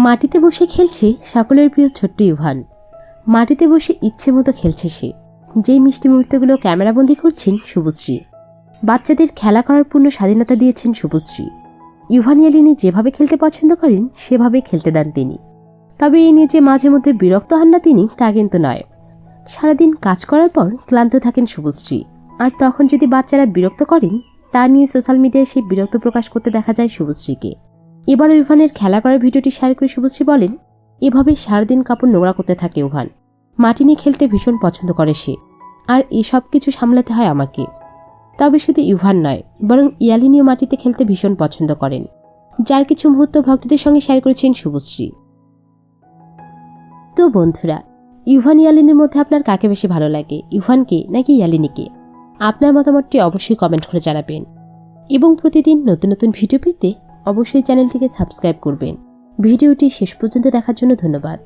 মাটিতে বসে খেলছে সকলের প্রিয় ছোট্ট ইভান। মাটিতে বসে ইচ্ছে মতো খেলছে সে। যেই মিষ্টি মুহূর্তগুলো ক্যামেরাবন্দি করছেন শুভশ্রী। বাচ্চাদের খেলা করার পূর্ণ স্বাধীনতা দিয়েছেন শুভশ্রী। ইভান ইয়ালিনী যেভাবে খেলতে পছন্দ করেন, সেভাবে খেলতে দেন তিনি। তবে এই নিয়ে যে মাঝে মধ্যে বিরক্ত হন না তিনি, তা কিন্তু নয়। সারাদিন কাজ করার পর ক্লান্ত থাকেন শুভশ্রী। আর তখন যদি বাচ্চারা বিরক্ত করেন, তা নিয়ে সোশ্যাল মিডিয়ায় সেই বিরক্ত প্রকাশ করতে দেখা যায় শুভশ্রীকে। এবার ইভানের খেলা করার ভিডিওটি শেয়ার করে শুভশ্রী বলেন, এভাবে সারাদিন কাপড় নোংরা করতে থাকে ইভান মাটি নিয়ে খেলতে ভীষণ পছন্দ করে সে, আর এসব কিছু সামলাতে হয় আমাকে। তবে শুধু ইভান নয়, বরং ইয়ালিনীও মাটিতে খেলতে ভীষণ পছন্দ করেন। যার কিছু মুহূর্ত ভক্তদের সঙ্গে শেয়ার করেছেন শুভশ্রী। তো বন্ধুরা ইভান ইয়ালিনীর মধ্যে আপনার কাকে বেশি ভালো লাগে ইভানকে নাকি ইয়ালিনীকে? আপনার মতামতটি অবশ্যই কমেন্ট করে জানাবেন। এবং প্রতিদিন নতুন নতুন ভিডিও পেতে অবশ্যই চ্যানেলটিকে সাবস্ক্রাইব করবেন। ভিডিওটি শেষ পর্যন্ত দেখার জন্য ধন্যবাদ।